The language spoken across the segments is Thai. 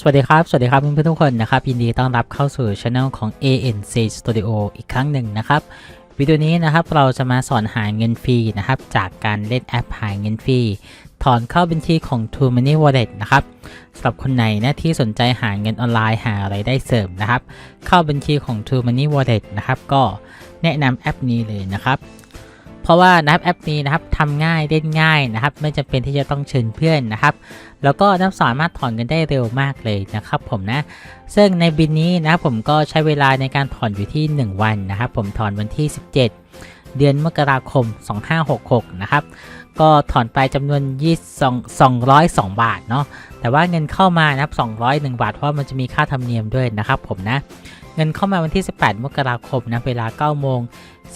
สวัสดีครับ สวัสดีครับเพื่อนๆทุกคนนะครับ ยินดีต้อนรับเข้าสู่ช anel ของ ANC Studio อีกครั้งหนึ่งนะครับ วิดีโอนี้นะครับเราจะมาสอนหาเงินฟรีนะครับ จากการเล่นแอปหาเงินฟรีถอนเข้าบัญชีของ True Money Wallet นะครับสำหรับคนไหนนะที่สนใจหาเงินออนไลน์หาอะไรได้เสริมนะครับ เข้าบัญชีของ True Money Wallet นะครับ ก็แนะนำแอปนี้เลยนะครับ เพราะว่านะครับแอปนี้นะครับทำง่ายเล่นง่ายนะครับ ไม่จำเป็นที่จะต้องเชิญเพื่อนนะครับ แล้วก็น้ำสามารถถอนเงินได้เร็วมากเลยนะครับผมนะ ซึ่งในบินนี้นะครับผมก็ใช้เวลาในการถอนอยู่ที่ 1 วันนะครับ ผมถอนวันที่ 17 เดือนมกราคม 2566 นะครับก็ถอนไปจำนวน22 202 บาทเนาะแต่ว่าเงินเข้ามานะครับ201 บาท เพราะมันจะมีค่าธรรมเนียมด้วยนะครับผมนะ เงินเข้ามาวันที่ 18 มกราคมนะเวลา9โมง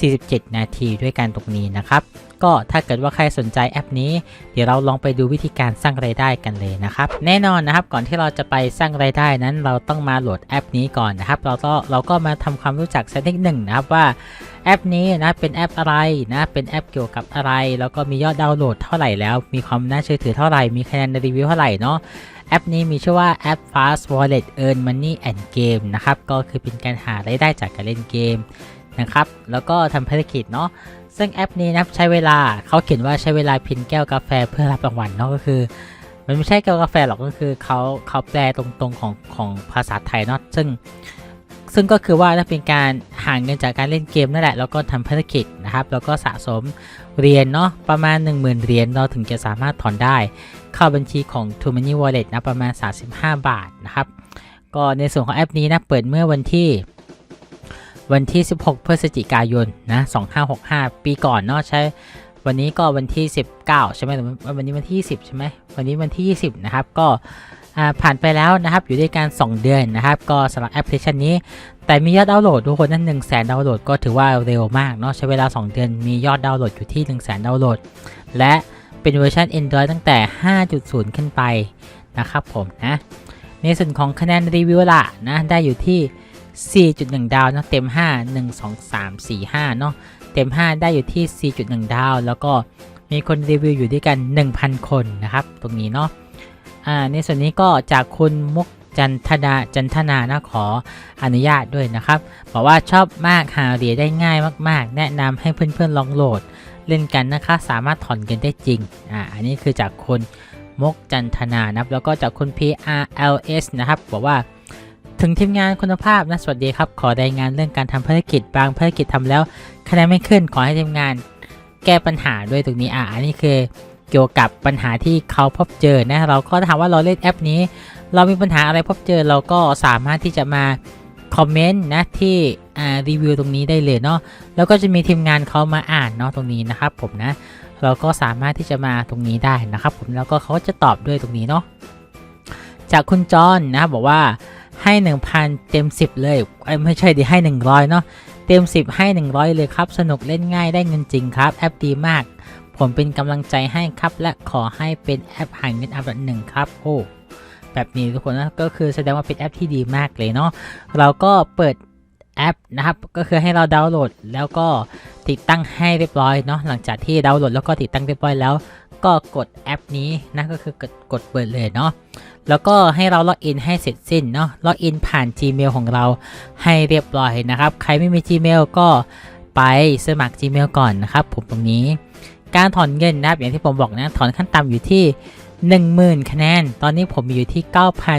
47 นาทีด้วยกันตรงนี้นะครับ ก็ถ้าเกิดว่าใครสนใจแอปนี้ เดี๋ยวเราลองไปดูวิธีการสร้างไรายได้กันเลยนะครับ แน่นอนนะครับก่อนที่เราจะไปสร้างไรายได้นั้น เราต้องมาโหลดแอปนี้ก่อนนะครับ เราก็เราก็มาทำความรู้จักสักนิดหนึ่งนะครับว่าแอปนี้นะเป็นแอปอะไรนะเป็นแอปเกี่ยวกับอะไร แล้วก็มียอดดาวน์โหลดเท่าไหร่แล้ว มีความน่าเชื่อถือเท่าไหร่ มีคะแนนรีวิวเท่าไหร่เนาะแอปนี้มีชื่อว่าแอป Fast Wallet Earn Money and Game นะครับ ก็คือเป็นการหารายได้จากการเล่นเกมนะครับ แล้วก็ทำภารกิจเนาะ ซึ่งแอปนี้นับใช้เวลาเขาเขียนว่าใช้เวลาพิมพ์แก้วกาแฟเพื่อรับรางวัลเนาะก็คือ มันไม่ใช่แก้วกาแฟหรอกก็คือเขาเขาแปลตรงๆของของภาษาไทยเนาะซึ่ง ซึ่งก็คือว่าถ้าเป็นการห่างเงินจากการเล่นเกมนั่นแหละแล้วก็ทำภารกิจนะครับ แล้วก็สะสมเหรียญเนาะประมาณ 10,000เหรียญเราถึงจะสามารถถอนได้ เข้าบัญชีของ t o m o n y Wallet นะประมาณ 35 บาทนะครับก็ในส่วนของแอปนี้นะเปิดเมื่อวันที่ วันที่ 16 พฤศจิกายนนะ2565 ปีก่อนเนาะใช้วันนี้ก็วันที่ 19 ใช่ไหมวันนี้วันที่ 20 ใช่ไหมวันนี้วันที่ 20 นะครับ ก็ผ่านไปแล้วนะครับ อยู่ด้วยกัน 2 เดือนนะครับ ก็สำหรับแอปพลิเคชันนี้ แต่มียอดดาวน์โหลดทุกคนนั้น1 0 0 0 0แสนดาวน์โหลดก็ถือว่าเร็วมากเนาะใช้เวลา 2 เดือนมียอดดาวน์โหลดอยู่ที่ 1 0 0 0 0แสนดาวน์โหลด และเป็นเวอร์ชัน Android ตั้งแต่ 5.0 ขึ้นไปนะครับผมนะในส่วนของคะแนนรีวิวละนะได้อยู่ที่ 4.1 ดาวเนาะเต็ม 5 1 2 3 4 5เนาะเต็ม 5 ได้อยู่ที่ 4.1 ดาว แล้วก็มีคนรีวิวอยู่ด้วยกัน 1,000 คนนะครับ ตรงนี้เนาะอ่าในส่วนนี้ก็จากคุณมุกจันทนาจันทนานะขออนุญาตด้วยนะครับบอกว่าชอบมากหาเหรียญได้ง่ายมากๆ แนะนำให้เพื่อนๆลองโหลดเล่นกันนะคะ สามารถถอนเงินได้จริงอ่าอันนี้คือจากคุณมกจันทนานะครับแล้วก็จากคุณ PRLS นะครับบอกว่า ถึงทีมงานคุณภาพนะสวัสดีครับ ขอรายงานเรื่องการทำภารกิจบางภารกิจทำแล้วคะแนนไม่ขึ้นขอให้ทีมงาน แก้ปัญหาด้วยตรงนี้อะอันนี้คือเกี่ยวกับปัญหาที่เขาพบเจอนะเราก็ถามว่าเราเล่นแอปนี้ เรามีปัญหาอะไรพบเจอเราก็สามารถที่จะมาคอมเมนต์นะที่อ่ารีวิวตรงนี้ได้เลยเนาะแล้วก็จะมีทีมงานเขามาอ่านเนาะตรงนี้นะครับผมนะเราก็สามารถที่จะมาตรงนี้ได้นะครับผมแล้วก็เขาจะตอบด้วยตรงนี้เนาะจากคุณจอนนะบอกว่า ให้ 1,000 เต็ม 10 เลยไม่ใช่ดิให้ 100 เนาะเต็ม 10 ให้ 100 เลยครับ สนุกเล่นง่ายได้เงินจริงครับ แอปดีมาก ผมเป็นกำลังใจให้ครับ และขอให้เป็นแอปหาเงินอันดับหนึ่งครับ โอ้แบบนี้ทุกคนนะก็คือแสดงว่าเป็นแอปที่ดีมากเลยเนาะเราก็เปิด แอปนะครับ ก็คือให้เราดาวน์โหลดแล้วก็ติดตั้งให้เรียบร้อยเนาะหลังจากที่ดาวน์โหลดแล้วก็ติดตั้งเรียบร้อยแล้ว ก็กดแอปนี้นะก็คือกดกดเปิดเลยเนาะแล้วก็ให้เราล็อกอินให้เสร็จสิ้นเนาะล็อกอินผ่าน Gmail ของเราให้เรียบร้อยนะครับ ใครไม่มี Gmail ก็ไปสมัคร Gmail ก่อนนะครับ ผมตรงนี้ การถอนเงินนะครับอย่างที่ผมบอกนะถอนขั้นต่ำอยู่ที่ 10,000 คะแนน ตอนนี้ผมมีอยู่ที่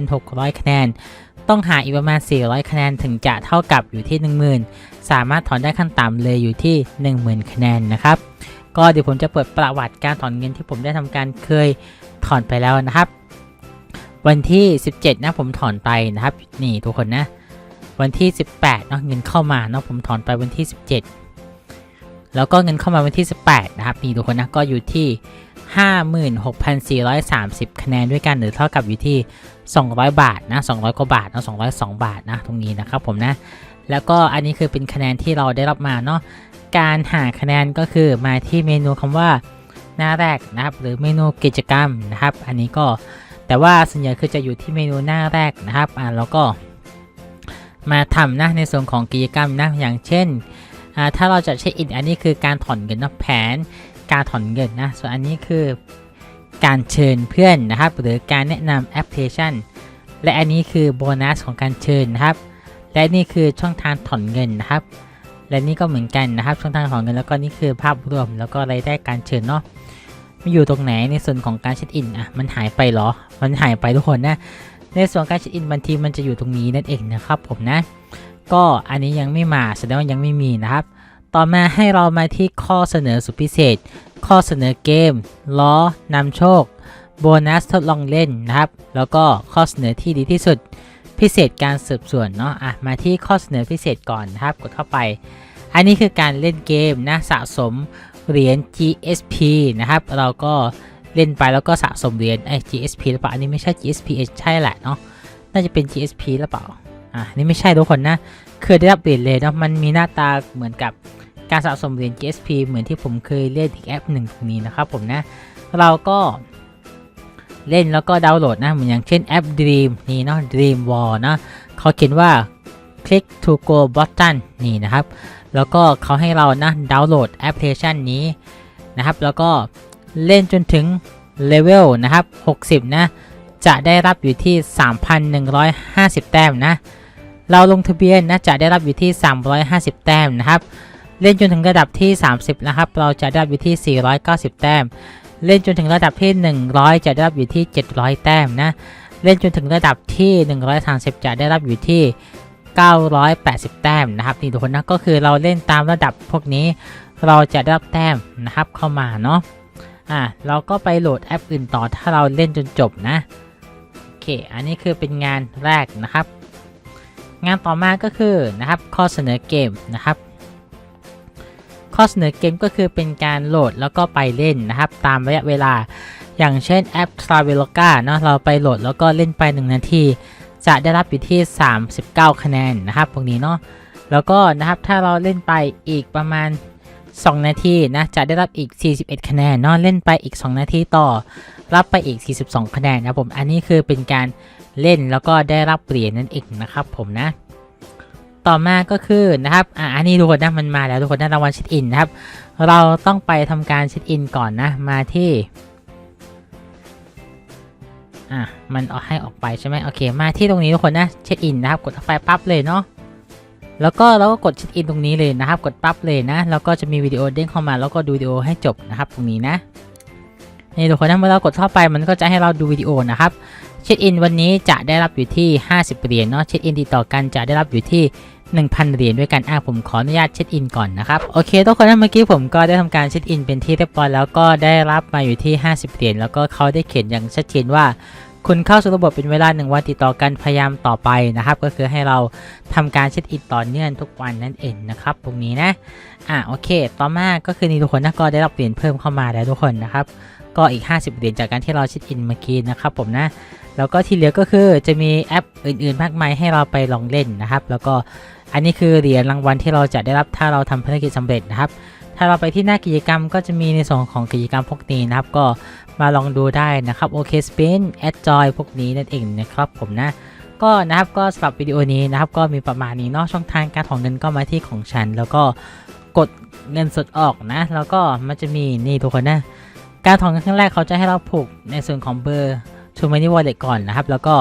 9,600 คะแนน ต้องหาอีกประมาณ 400 คะแนนถึงจะเท่ากับอยู่ที่ 10,000 สามารถถอนได้ขั้นต่ำเลยอยู่ที่ 10,000 คะแนนนะครับ ก็เดี๋ยวผมจะเปิดประวัติการถอนเงินที่ผมได้ทำการเคยถอนไปแล้วนะครับ วันที่ 17 นะผมถอนไปนะครับ นี่ทุกคนนะ วันที่ 18เนาะเงินเข้ามาเนาะผมถอนไปวันที่ 17 แล้วก็เงินเข้ามาวันที่ 18 นะครับ นี่ทุกคนนะก็อยู่ที่ 56,430 คะแนนด้วยกันหรือเท่ากับอยู่ที่ 200 บาทนะ 200 กว่าบาทนะ202 บาทนะตรงนี้นะครับผมนะ แล้วก็อันนี้คือเป็นคะแนนที่เราได้รับมาเนาะ การหาคะแนนก็คือมาที่เมนูคำว่าหน้าแรกนะครับหรือเมนูกิจกรรมนะครับ อันนี้ก็แต่ว่าส่วนใหญ่คือจะอยู่ที่เมนูหน้าแรกนะครับอ่าแล้วก็ มาทำนะในส่วนของกิจกรรมนะอย่างเช่นอ่าถ้าเราจะเช็คอินอันนี้คือการถอนเงินนะแผน การถอนเงินนะ ส่วนอันนี้คือการเชิญเพื่อนนะครับ หรือการแนะนำแอปพลิเคชัน และอันนี้คือโบนัสของการเชิญนะครับ และนี่คือช่องทางถอนเงินนะครับ และนี่ก็เหมือนกันนะครับ ช่องทางถอนเงินแล้วก็นี่คือภาพรวมแล้วก็รายได้การเชิญเนาะมันอยู่ตรงไหนในส่วนของการเช็คอินอะมันหายไปเหรอ มันหายไปทุกคนนะในส่วนการเช็คอินบางทีมันจะอยู่ตรงนี้นั่นเองนะครับผมนะ ก็อันนี้ยังไม่มาแสดงว่ายังไม่มีนะครับ ต่อมาให้เรามาที่ข้อเสนอสุดพิเศษ ข้อเสนอเกม ล้อนำโชค โบนัสทดลองเล่นนะครับ แล้วก็ข้อเสนอที่ดีที่สุด พิเศษการสืบสวนเนาะอะมาที่ข้อเสนอพิเศษก่อนนะครับ กดเข้าไป อันนี้คือการเล่นเกมนะสะสมเหรียญ GSP นะครับ เราก็เล่นไปแล้วก็สะสมเหรียญไอ้ GSP หรือเปล่า อันนี้ไม่ใช่ GSP ใช่แหละเนาะ น่าจะเป็น GSP หรือเปล่า อะนี่ไม่ใช่ทุกคนนะ คือได้รับเหรียญเลยเนาะ มันมีหน้าตาเหมือนกับ การสะสมเหรียญ GSP เหมือนที่ผมเคยเล่นอีกแอปหนึ่งตรงนี้นะครับผมนะ เราก็เล่นแล้วก็ดาวน์โหลดนะเหมือนอย่างเช่นแอป Dream นี่เนาะ Dream Wall นะเขาเขียนว่า click to go button นี่นะครับ แล้วก็เขาให้เรานะดาวน์โหลดแอปพลิเคชันนี้นะครับ แล้วก็เล่นจนถึงเลเวลนะครับ 60 นะ จะได้รับอยู่ที่ 3,150 แต้มนะ เราลงทะเบียนนะจะได้รับอยู่ที่ 350 แต้มนะครับ เล่นจนถึงระดับที่ 30 นะครับ เราจะได้รับอยู่ที่ 490 แต้ม เล่นจนถึงระดับที่ 100 จะได้รับอยู่ที่ 700 แต้มนะ เล่นจนถึงระดับที่ 130 จะได้รับอยู่ที่ 980 แต้มนะครับนี่ทุกคนนะก็คือเราเล่นตามระดับพวกนี้ เราจะได้รับแต้มนะครับเข้ามาเนาะอะเราก็ไปโหลดแอปอื่นต่อถ้าเราเล่นจนจบนะโอเค อันนี้คือเป็นงานแรกนะครับ งานต่อมาก็คือนะครับข้อเสนอเกมนะครับ ข้อเสนอเกมก็คือเป็นการโหลดแล้วก็ไปเล่นนะครับ ตามระยะเวลา อย่างเช่นแอป Traveloka เนาะเราไปโหลดแล้วก็เล่นไป 1 นาที จะได้รับอยู่ที่ 39 คะแนนนะครับพวกนี้เนาะแล้วก็นะครับถ้าเราเล่นไปอีกประมาณ 2 นาทีนะจะได้รับอีก 41 คะแนนเนาะเล่นไปอีก 2 นาทีต่อ รับไปอีก 42 คะแนนนะผมอันนี้คือเป็นการเล่นแล้วก็ได้รับเหรียญนั่นเองนะครับผมนะ ต่อมาก็คือนะครับอะอันนี้ทุกคนนะมันมาแล้วทุกคนนะรางวัลเช็คอินนะครับ เราต้องไปทำการเช็คอินก่อนนะ มาที่อะมันเอาให้ออกไปใช่ไหมโอเค มาที่ตรงนี้ทุกคนนะเช็คอินนะครับ กดเข้าไปปั๊บเลยเนาะแล้วก็เราก็กดเช็คอินตรงนี้เลยนะครับ กดปั๊บเลยนะ แล้วก็จะมีวิดีโอเด้งเข้ามา แล้วก็ดูวิดีโอให้จบนะครับ ตรงนี้นะ นี่ทุกคนนะเมื่อเรากดเข้าไปมันก็จะให้เราดูวิดีโอนะครับเช็คอินวันนี้จะได้รับอยู่ที่ 50เหรียญเนาะเช็คอินติดต่อกันจะได้รับอยู่ที่1,000เหรียญด้วยกันอะผมขออนุญาตเช็คอินก่อนนะครับโอเคทุกคนนะเมื่อกี้ผมก็ได้ทำการเช็คอินเป็นที่เรียบร้อยแล้วก็ได้รับมาอยู่ที่ 50เหรียญแล้วก็เขาได้เขียนอย่างชัดเจนว่า คุณเข้าสู่ระบบเป็นเวลา 1 วันติดต่อกันพยายามต่อไปนะครับ ก็คือให้เราทำการเช็คอินต่อเนื่องทุกวันนั่นเองนะครับตรงนี้นะอะโอเค ต่อมาก็คือนี่ทุกคนนะก็ได้รับเหรียญเพิ่มเข้ามาแล้วทุกคนนะครับก็อีก 50เหรียญจากการที่เราเช็คอินเมื่อกี้นะครับผมนะแล้วก็ที่เหลือก็คือจะมีแอปอื่นๆ มากมายให้เราไปลองเล่นนะครับ แล้วก็อันนี้คือเหรียญรางวัลที่เราจะได้รับถ้าเราทำภารกิจสำเร็จนะครับาเราไปที่หน้ากิจกรรมก็จะมีในส่วนของกิจกรรมพวกนี้นะครับ ก็มาลองดูได้นะครับโอเคสปินแอดจอยพวกนี้นั่นเองนะครับผมนะก็นะครับก็สำหรับวิดีโอนี้นะครับก็มีประมาณนี้เนาะช่องทางการถอนเงินก็มาที่ของฉัน แล้วก็กดเงินสดออกนะ แล้วก็มันจะมีนี่ทุกคนนะ การถอนเงินครั้งแรกเขาจะให้เราผูกในส่วนของเบอร์ True Money Wallet ก่อนนะครับ แล้วก็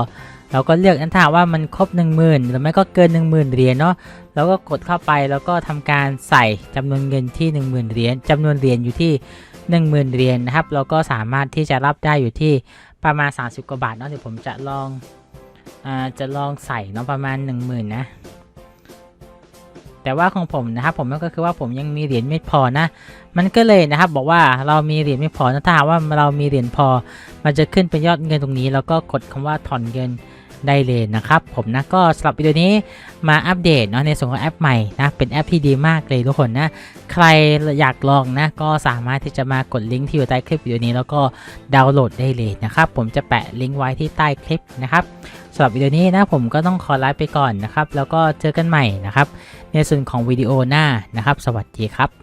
เราก็เลือกอันถ้าว่ามันครบ 10,000 หรือไม่ก็เกิน 10,000 เหรียญเนาะแล้วก็กดเข้าไปแล้วก็ทำการใส่จำนวนเงินที่ 10,000 เหรียญจำนวนเหรียญอยู่ที่ 10,000 เหรียญนะครับแล้วก็สามารถที่จะรับได้อยู่ที่ประมาณ 30 กว่าบาทเนาะเดี๋ยวผมจะลองอ่าจะลองใส่เนาะประมาณ 10,000 นะแต่ว่าของผมนะครับผมก็คือว่าผมยังมีเหรียญไม่พอนะ มันก็เลยนะครับบอกว่าเรามีเหรียญไม่พอนะถ้าหากว่าเรามีเหรียญพอ มันจะขึ้นเป็นยอดเงินตรงนี้ แล้วก็กดคำว่าถอนเงิน ได้เลยนะครับ ผมนะก็สำหรับวิดีโอนี้มาอัปเดตเนาะในส่วนของแอปใหม่นะเป็นแอปที่ดีมากเลยทุกคนนะใครอยากลองนะก็สามารถที่จะมากดลิงก์ที่อยู่ใต้คลิปวิดีโอนี้แล้วก็ดาวน์โหลดได้เลยนะครับผมจะแปะลิงก์ไว้ที่ใต้คลิปนะครับสำหรับวิดีโอนี้นะผมก็ต้องขอลาไปก่อนนะครับแล้วก็เจอกันใหม่นะครับในส่วนของวิดีโอหน้านะครับ สวัสดีครับ